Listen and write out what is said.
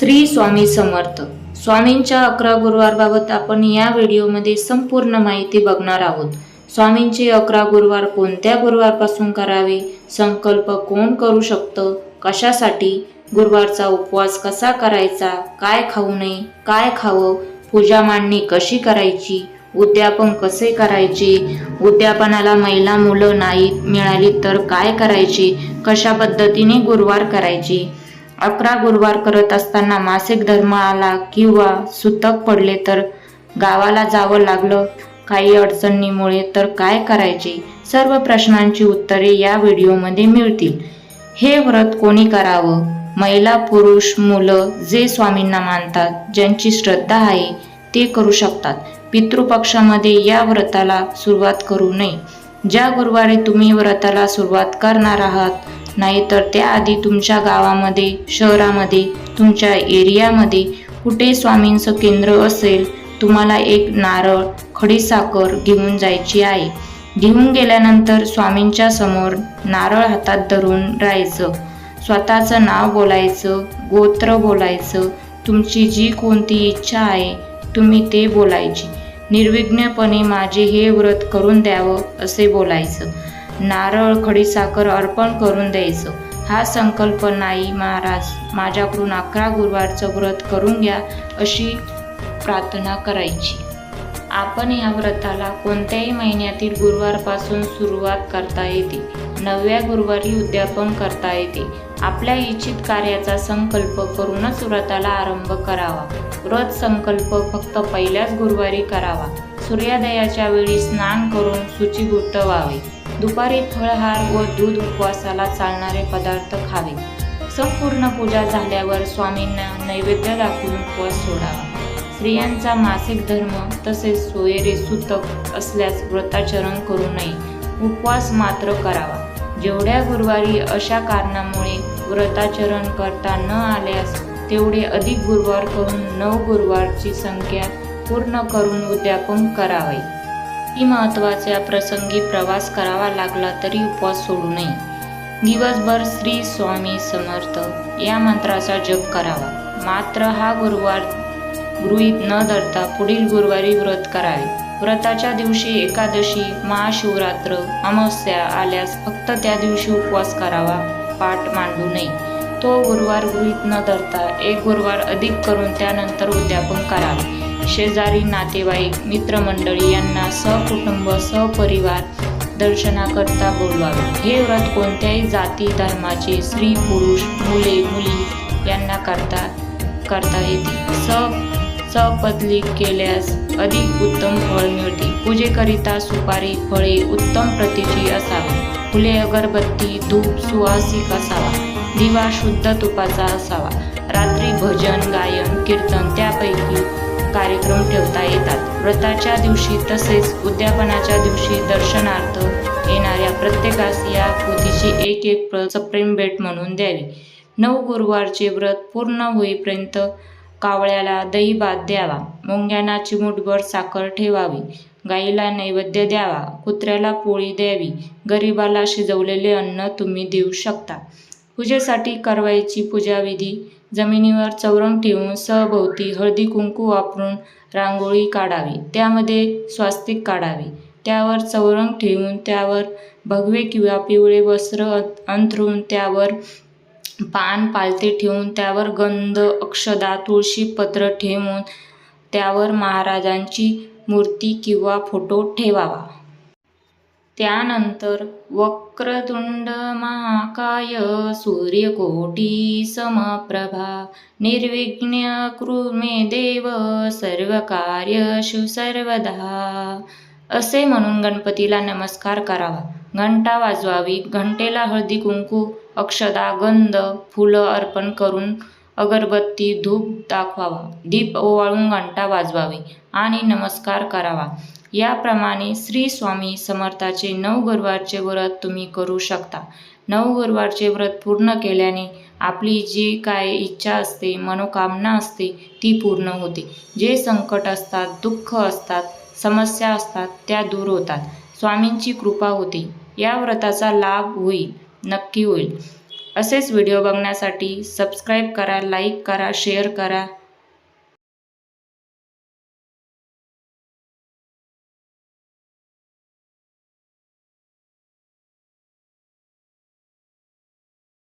श्री स्वामी समर्थ. स्वामींच्या अकरा गुरुवारबाबत आपण या व्हिडिओमध्ये संपूर्ण माहिती बघणार आहोत. स्वामींचे अकरा गुरुवार कोणत्या गुरुवारपासून करावे? संकल्प कोण करू शकतं? कशासाठी? गुरुवारचा उपवास कसा करायचा? काय खाऊ नये? काय खावं? पूजा मांडणी कशी करायची? उद्यापन कसे करायचे? उद्यापनाला महिला मुलं नाही मिळाली तर काय करायचे? कशा पद्धतीने गुरुवार करायचे? अकरा गुरुवार करत असताना मासिक धर्म आला किंवा सुतक पडले तर गावाला जावं लागलं. काही अडचणीमुळे तर काय करायचे? सर्व प्रश्नांची उत्तरे या व्हिडिओमध्ये मिळतील. हे व्रत कोणी करावं? महिला पुरुष मुलं जे स्वामींना मानतात ज्यांची श्रद्धा आहे ते करू शकतात. पितृपक्षामध्ये या व्रताला सुरुवात करू नये. ज्या गुरुवारी तुम्ही व्रताला सुरुवात करणार आहात नाहीतर त्याआधी तुमच्या गावामध्ये शहरामध्ये तुमच्या एरियामध्ये कुठे स्वामींचं केंद्र असेल तुम्हाला एक नारळ खडीसाखर घेऊन जायची आहे. घेऊन गेल्यानंतर स्वामींच्या समोर नारळ हातात धरून राहायचं. स्वतःचं नाव बोलायचं गोत्र बोलायचं तुमची जी कोणती इच्छा आहे तुम्ही ते बोलायची. निर्विघ्नपणे माझे हे व्रत करून द्यावं असे बोलायचं. नारळ खडीसाखर अर्पण करून द्यायचं. हा संकल्प नाही महाराज. माझ्याकडून अकरा गुरुवारचं व्रत करून घ्या अशी प्रार्थना करायची. आपण या व्रताला कोणत्याही महिन्यातील गुरुवारपासून सुरुवात करता येते. नवव्या गुरुवारी उद्यापन करता येते. आपल्या इच्छित कार्याचा संकल्प करूनच व्रताला आरंभ करावा. व्रत संकल्प फक्त पहिल्याच गुरुवारी करावा. सूर्योदयाच्या वेळी स्नान करून सूची व्हावे. दुपारी फळहार व दूध उपवासाला चालणारे पदार्थ खावे. संपूर्ण पूजा झाल्यावर स्वामींना नैवेद्य दाखवून उपवास सोडावा. स्त्रियांचा मासिक धर्म तसेच सोयरे सुतक असल्यास व्रताचरण करू नये. उपवास मात्र करावा. जेवढ्या गुरुवारी अशा कारणामुळे व्रताचरण करता न आल्यास तेवढे अधिक गुरुवार करून नऊ गुरुवारची संख्या पूर्ण करून उद्यापन करावे. ही महत्त्वाच्या प्रसंगी प्रवास करावा लागला तरी उपवास सोडू नये. दिवसभर श्री स्वामी समर्थ या मंत्राचा जप करावा. मात्र हा गुरुवार गृहीत न धरता पुढील गुरुवारी व्रत करावे. व्रताच्या दिवशी एकादशी महाशिवरात्र अमावस्या आल्यास फक्त त्या दिवशी उपवास करावा पाठ मांडू नये. तो गुरुवार गृहीत न धरता एक गुरुवार अधिक करून त्यानंतर उद्यापन करावे. शेजारी नातेवाईक मित्रमंडळी यांना सहकुटुंब सहपरिवार दर्शनाकरता बोलवावे. हे व्रत कोणत्याही जाती धर्माचे स्त्री पुरुष मुले मुली यांना करता करता येते. स सपदली केल्यास अधिक उत्तम फळ मिळते. पूजेकरिता सुपारी फळे उत्तम प्रतीची असावी. फुले अगरबत्ती धूप सुवासिक असावा. दिवा शुद्ध तुपाचा असावा. ठेवता येतात. व्रताच्या दिवशी तसेच उद्यापनाच्या दिवशी दर्शनार्थ येणाऱ्या प्रत्येकास या पोथीची एक एक प्रत सप्रेम भेट म्हणून द्यावी. नऊ गुरुवारचे व्रत पूर्ण होईपर्यंत कावळ्याला दही भात द्यावा. मुंग्यांना चिमूटभर साखर ठेवावी. गाईला नैवेद्य द्यावा. कुत्र्याला पोळी द्यावी. गरिबाला शिजवलेले अन्न तुम्ही देऊ शकता. पूजेसाठी करवायची पूजाविधी जमिनीवर चौरंग ठेवून सभोवती हळदी कुंकू वापरून रांगोळी काढावी. त्यामध्ये स्वास्तिक काढावी. त्यावर चौरंग ठेवून त्यावर भगवे किंवा पिवळे वस्त्र अंथरून त्यावर पान पालते ठेवून त्यावर गंध अक्षदा तुळशीपत्र ठेवून त्यावर महाराजांची मूर्ती किंवा फोटो ठेवावा. त्यानंतर वक्रतुंड महाकाय सूर्यकोटी समप्रभा निर्विघ्न कृमे देव सर्व कार्यशु सर्वदा. असे म्हणून गणपतीला नमस्कार करावा. घंटा वाजवावी घंटेला हळदी कुंकू अक्षदा गंध फुलं अर्पण करून अगरबत्ती धूप दाखवावा. दीप ओवाळून घंटा वाजवावी आणि नमस्कार करावा. याप्रमाणे श्री स्वामी समर्थाचे नऊ गुरुवारचे व्रत तुम्ही करू शकता. नऊ गुरुवारचे व्रत पूर्ण केल्याने आपली जी काय इच्छा असते मनोकामना असते ती पूर्ण होते. जे संकट असतात दुःख असतात समस्या असतात त्या दूर होतात. स्वामींची कृपा होते. या व्रताचा लाभ होईल नक्की होईल. असेच व्हिडिओ बघण्यासाठी सबस्क्राईब करा लाईक करा शेअर करा.